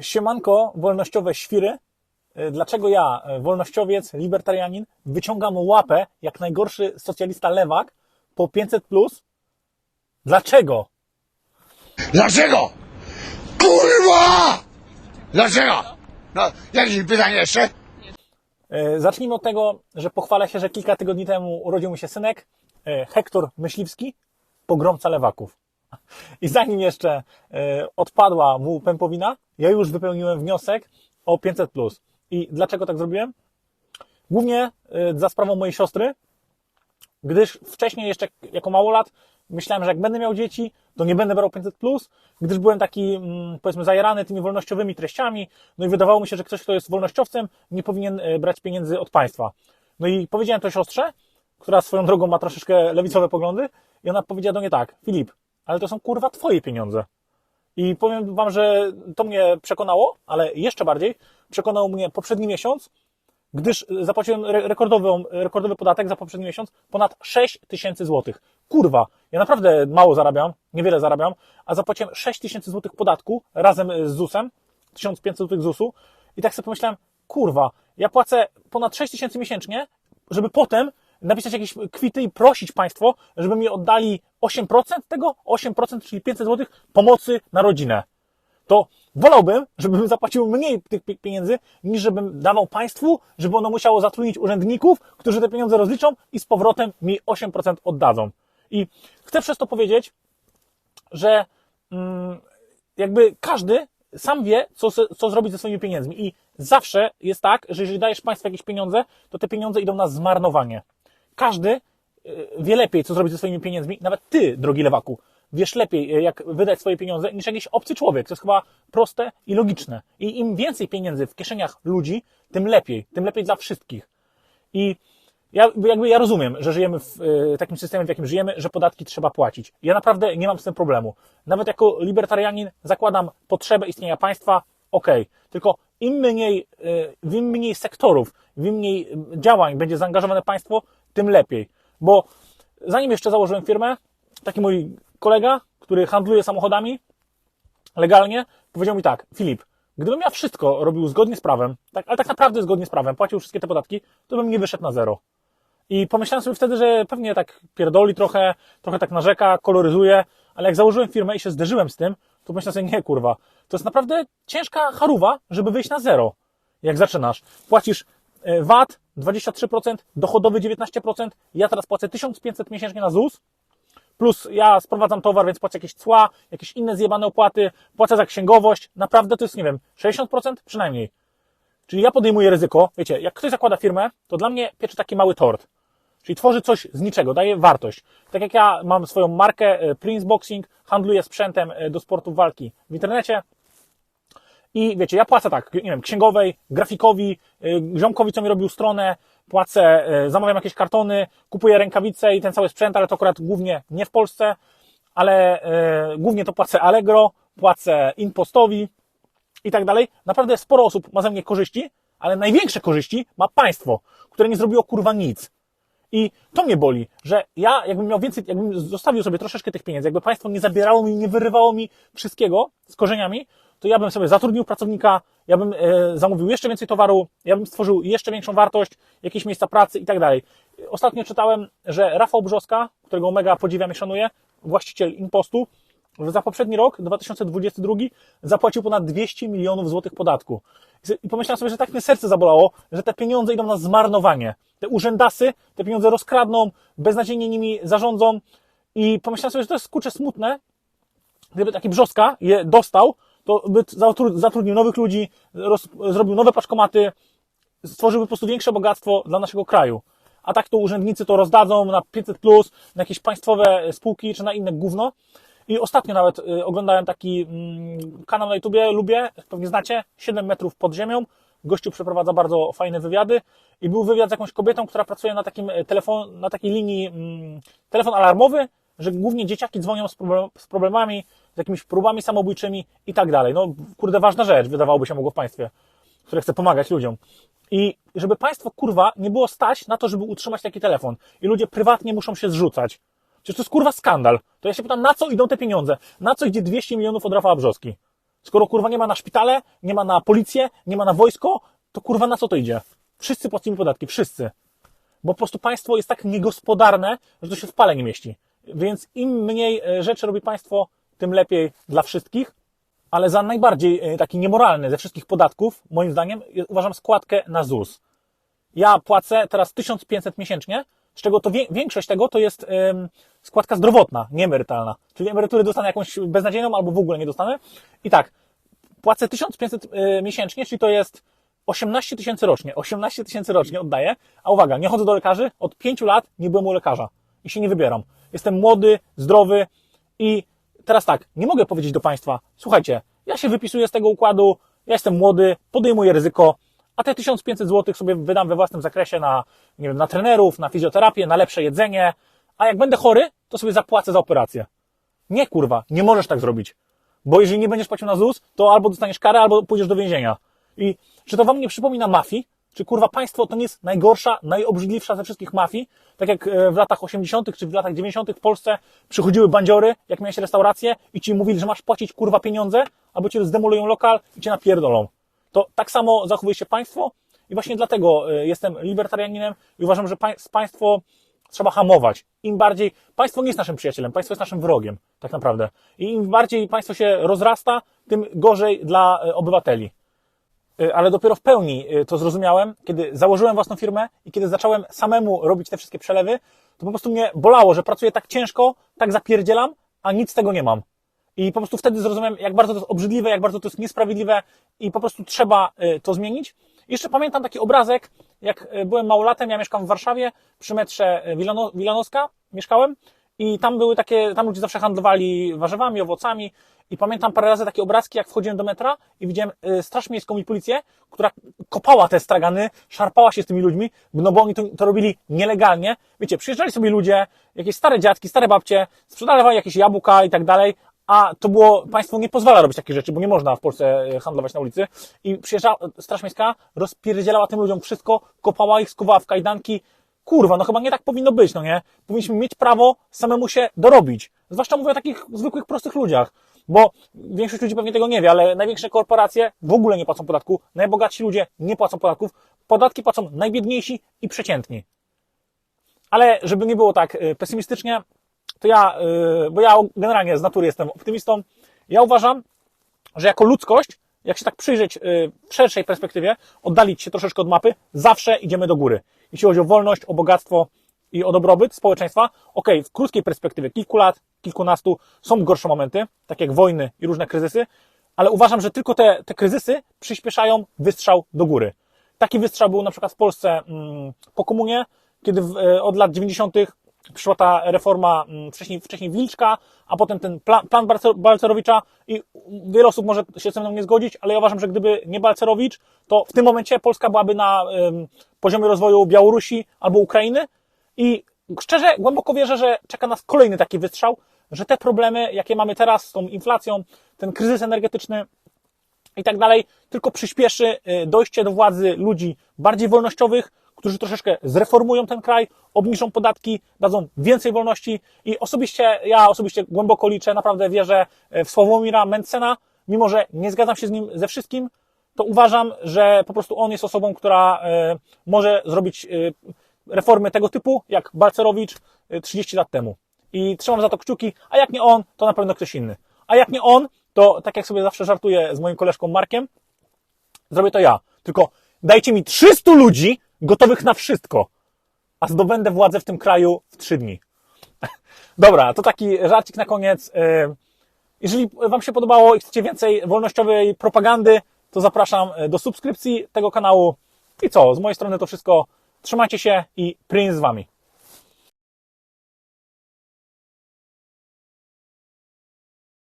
Siemanko, wolnościowe świry. E, Dlaczego ja, e, wolnościowiec, libertarianin, wyciągam łapę jak najgorszy socjalista lewak po 500 plus? Dlaczego? Dlaczego? Kurwa! Dlaczego? No, jakieś pytanie jeszcze? E, Zacznijmy od tego, że pochwalę się, że kilka tygodni temu urodził mi się synek, Hektor Myśliwski, pogromca lewaków. I zanim jeszcze e, odpadła mu pępowina, ja już wypełniłem wniosek o 500. I dlaczego tak zrobiłem? Głównie e, za sprawą mojej siostry, gdyż wcześniej jeszcze jako małolat myślałem, że jak będę miał dzieci, to nie będę brał 500, gdyż byłem taki, mm, powiedzmy, zajarany tymi wolnościowymi treściami, no i wydawało mi się, że ktoś, kto jest wolnościowcem, nie powinien e, brać pieniędzy od państwa. No i powiedziałem to siostrze, która swoją drogą ma troszeczkę lewicowe poglądy, i ona powiedziała do mnie tak: Filip, ale to są kurwa twoje pieniądze. I powiem wam, że to mnie przekonało, ale jeszcze bardziej przekonał mnie poprzedni miesiąc, gdyż zapłaciłem re- rekordową, rekordowy podatek za poprzedni miesiąc, ponad 6 tysięcy złotych. Kurwa, ja naprawdę mało zarabiam, niewiele zarabiam, a zapłaciłem 6 tysięcy złotych podatku razem z ZUS-em, 1500 złotych ZUS-u i tak sobie pomyślałem, kurwa, ja płacę ponad 6 tysięcy miesięcznie, żeby potem napisać jakieś kwity i prosić państwo, żeby mi oddali 8% tego, 8%, czyli 500 złotych pomocy na rodzinę to wolałbym, żebym zapłacił mniej tych pi- pieniędzy, niż żebym dawał państwu, żeby ono musiało zatrudnić urzędników, którzy te pieniądze rozliczą i z powrotem mi 8% oddadzą. I chcę przez to powiedzieć, że mm, jakby każdy sam wie, co, co zrobić ze swoimi pieniędzmi. I zawsze jest tak, że jeżeli dajesz państwu jakieś pieniądze, to te pieniądze idą na zmarnowanie. Każdy wie lepiej, co zrobić ze swoimi pieniędzmi. Nawet ty, drogi lewaku, wiesz lepiej, y, jak wydać swoje pieniądze, niż jakiś obcy człowiek. To jest chyba proste i logiczne. I im więcej pieniędzy w kieszeniach ludzi, tym lepiej. Tym lepiej dla wszystkich. I ja, jakby ja rozumiem, że żyjemy w e, takim systemie, w jakim żyjemy, że podatki trzeba płacić. Ja naprawdę nie mam z tym problemu. Nawet jako libertarianin zakładam potrzebę istnienia państwa, okej. Tylko im mniej, im mniej sektorów, im mniej działań będzie zaangażowane państwo, tym lepiej. Bo zanim jeszcze założyłem firmę, taki mój kolega, który handluje samochodami legalnie, powiedział mi tak, Filip, gdybym ja wszystko robił zgodnie z prawem, tak, ale tak naprawdę zgodnie z prawem, płacił wszystkie te podatki, to bym nie wyszedł na zero. I pomyślałem sobie wtedy, że pewnie tak pierdoli trochę, trochę tak narzeka, koloryzuje, ale jak założyłem firmę i się zderzyłem z tym, to myślałem sobie, nie kurwa, to jest naprawdę ciężka charuwa, żeby wyjść na zero. Jak zaczynasz, płacisz e, VAT 23%, dochodowy 19%, ja teraz płacę 1500 miesięcznie na ZUS, plus ja sprowadzam towar, więc płacę jakieś cła, jakieś inne zjebane opłaty, płacę za księgowość, naprawdę to jest, nie wiem, 60% przynajmniej. Czyli ja podejmuję ryzyko, wiecie, jak ktoś zakłada firmę, to dla mnie piecze taki mały tort. Czyli tworzy coś z niczego, daje wartość. Tak jak ja mam swoją markę e, Prince Boxing, handluję sprzętem e, do sportów walki w internecie, i wiecie, ja płacę tak, nie wiem, księgowej, grafikowi, y, ziomkowi, co mi robił stronę, płacę, y, zamawiam jakieś kartony, kupuję rękawice i ten cały sprzęt, ale to akurat głównie nie w Polsce, ale y, głównie to płacę Allegro, płacę Impostowi i tak dalej. Naprawdę sporo osób ma ze mnie korzyści, ale największe korzyści ma państwo, które nie zrobiło kurwa nic. I to mnie boli, że ja jakbym miał więcej, jakbym zostawił sobie troszeczkę tych pieniędzy, jakby państwo nie zabierało mi, nie wyrywało mi wszystkiego z korzeniami, to ja bym sobie zatrudnił pracownika, ja bym e, zamówił jeszcze więcej towaru, ja bym stworzył jeszcze większą wartość, jakieś miejsca pracy i tak dalej. Ostatnio czytałem, że Rafał Brzoska, którego mega podziwiam i szanuję, właściciel Impostu, za poprzedni rok, 2022, zapłacił ponad 200 milionów złotych podatku. I pomyślałem sobie, że tak mnie serce zabolało, że te pieniądze idą na zmarnowanie. Te urzędasy te pieniądze rozkradną, beznadziejnie nimi zarządzą i pomyślałem sobie, że to jest kurczę smutne, gdyby taki Brzoska je dostał, to by zatru- zatrudnił nowych ludzi, roz, zrobił nowe paczkomaty, stworzyłby po prostu większe bogactwo dla naszego kraju. A tak to urzędnicy to rozdadzą na 500, na jakieś państwowe spółki czy na inne gówno. I ostatnio nawet y, oglądałem taki mm, kanał na YouTubie, lubię, pewnie znacie, 7 metrów pod ziemią. Gościu przeprowadza bardzo fajne wywiady i był wywiad z jakąś kobietą, która pracuje na takim e, telefon, na takiej linii mm, telefon alarmowy, że głównie dzieciaki dzwonią z, problem, z problemami, z jakimiś próbami samobójczymi i tak dalej. No, kurde, ważna rzecz, wydawałoby się mogło w państwie, które chce pomagać ludziom. I żeby państwo, kurwa, nie było stać na to, żeby utrzymać taki telefon. I ludzie prywatnie muszą się zrzucać. Przecież to jest kurwa skandal. To ja się pytam, na co idą te pieniądze? Na co idzie 200 milionów od Rafała Brzoski? Skoro kurwa nie ma na szpitale, nie ma na policję, nie ma na wojsko, to kurwa na co to idzie? Wszyscy płacimy podatki, wszyscy. Bo po prostu państwo jest tak niegospodarne, że to się w pale nie mieści. Więc im mniej e, rzeczy robi państwo, tym lepiej dla wszystkich. Ale za najbardziej e, taki niemoralny ze wszystkich podatków, moim zdaniem, uważam składkę na ZUS. Ja płacę teraz 1500 miesięcznie, z czego to większość tego to jest składka zdrowotna, nie emerytalna. Czyli emerytury dostanę jakąś beznadziejną albo w ogóle nie dostanę. I tak, płacę 1500 y, miesięcznie, czyli to jest 18 tysięcy rocznie. 18 tysięcy rocznie oddaję. A uwaga, nie chodzę do lekarzy, od 5 lat nie byłem u lekarza i się nie wybieram. Jestem młody, zdrowy i teraz tak, nie mogę powiedzieć do Państwa, słuchajcie, ja się wypisuję z tego układu, ja jestem młody, podejmuję ryzyko, a te 1500 zł sobie wydam we własnym zakresie na, nie wiem, na trenerów, na fizjoterapię, na lepsze jedzenie, a jak będę chory, to sobie zapłacę za operację. Nie kurwa, nie możesz tak zrobić. Bo jeżeli nie będziesz płacił na ZUS, to albo dostaniesz karę, albo pójdziesz do więzienia. I czy to wam nie przypomina mafii? Czy kurwa państwo to nie jest najgorsza, najobrzydliwsza ze wszystkich mafii? Tak jak e, w latach 80. czy w latach 90. w Polsce przychodziły bandziory, jak miałeś restaurację i ci mówili, że masz płacić kurwa pieniądze, albo cię zdemolują lokal i cię napierdolą. To tak samo zachowuje się państwo i właśnie dlatego e, jestem libertarianinem i uważam, że pań- państwo trzeba hamować. Im bardziej, państwo nie jest naszym przyjacielem, państwo jest naszym wrogiem, tak naprawdę. I im bardziej państwo się rozrasta, tym gorzej dla e, obywateli. E, Ale dopiero w pełni e, to zrozumiałem, kiedy założyłem własną firmę i kiedy zacząłem samemu robić te wszystkie przelewy, to po prostu mnie bolało, że pracuję tak ciężko, tak zapierdzielam, a nic z tego nie mam. I po prostu wtedy zrozumiałem, jak bardzo to jest obrzydliwe, jak bardzo to jest niesprawiedliwe i po prostu trzeba y, to zmienić. Jeszcze pamiętam taki obrazek, jak y, byłem małolatem, ja mieszkam w Warszawie, przy metrze y, Wilano, Wilanowska mieszkałem i tam były takie, tam ludzie zawsze handlowali warzywami, owocami i pamiętam parę razy takie obrazki, jak wchodziłem do metra i widziałem y, straż miejską i policję, która kopała te stragany, szarpała się z tymi ludźmi, no bo oni to, to robili nielegalnie. Wiecie, przyjeżdżali sobie ludzie, jakieś stare dziadki, stare babcie, sprzedawali jakieś jabłka i tak dalej, a to było, państwo nie pozwala robić takich rzeczy, bo nie można w Polsce e, handlować na ulicy. I przyjeżdżała Straż Miejska, rozpierdzielała tym ludziom wszystko, kopała ich, skuwała w kajdanki. Kurwa, no chyba nie tak powinno być, no nie? Powinniśmy mieć prawo samemu się dorobić. Zwłaszcza mówię o takich zwykłych, prostych ludziach. Bo większość ludzi pewnie tego nie wie, ale największe korporacje w ogóle nie płacą podatku, najbogatsi ludzie nie płacą podatków, podatki płacą najbiedniejsi i przeciętni. Ale żeby nie było tak y, pesymistycznie, to ja, y, bo ja generalnie z natury jestem optymistą, ja uważam, że jako ludzkość, jak się tak przyjrzeć y, w szerszej perspektywie, oddalić się troszeczkę od mapy, zawsze idziemy do góry. Jeśli chodzi o wolność, o bogactwo i o dobrobyt społeczeństwa, okej, w krótkiej perspektywie, kilku lat, kilkunastu, są gorsze momenty, tak jak wojny i różne kryzysy, ale uważam, że tylko te, te kryzysy przyspieszają wystrzał do góry. Taki wystrzał był na przykład w Polsce mm, po komunie, kiedy w, e, od lat 90. przyszła ta reforma, mm, wcześniej, wcześniej Wilczka, a potem ten plan, plan Balcer- Balcerowicza i wiele osób może się ze mną nie zgodzić, ale ja uważam, że gdyby nie Balcerowicz, to w tym momencie Polska byłaby na poziomie rozwoju Białorusi albo Ukrainy i szczerze, głęboko wierzę, że czeka nas kolejny taki wystrzał, że te problemy, jakie mamy teraz z tą inflacją, ten kryzys energetyczny, i tak dalej, tylko przyspieszy y, dojście do władzy ludzi bardziej wolnościowych, którzy troszeczkę zreformują ten kraj, obniżą podatki, dadzą więcej wolności i osobiście, ja osobiście głęboko liczę, naprawdę wierzę w Sławomira Mencena, mimo że nie zgadzam się z nim ze wszystkim, to uważam, że po prostu on jest osobą, która y, może zrobić y, reformy tego typu, jak Balcerowicz y, 30 lat temu. I trzymam za to kciuki, a jak nie on, to na pewno ktoś inny. A jak nie on, to tak jak sobie zawsze żartuję z moim koleżką Markiem, zrobię to ja. Tylko dajcie mi 300 ludzi gotowych na wszystko, a zdobędę władzę w tym kraju w 3 dni. Dobra, to taki żarcik na koniec. E, Jeżeli Wam się podobało i chcecie więcej wolnościowej propagandy, to zapraszam do subskrypcji tego kanału. I co, z mojej strony to wszystko. Trzymajcie się i Prince z Wami.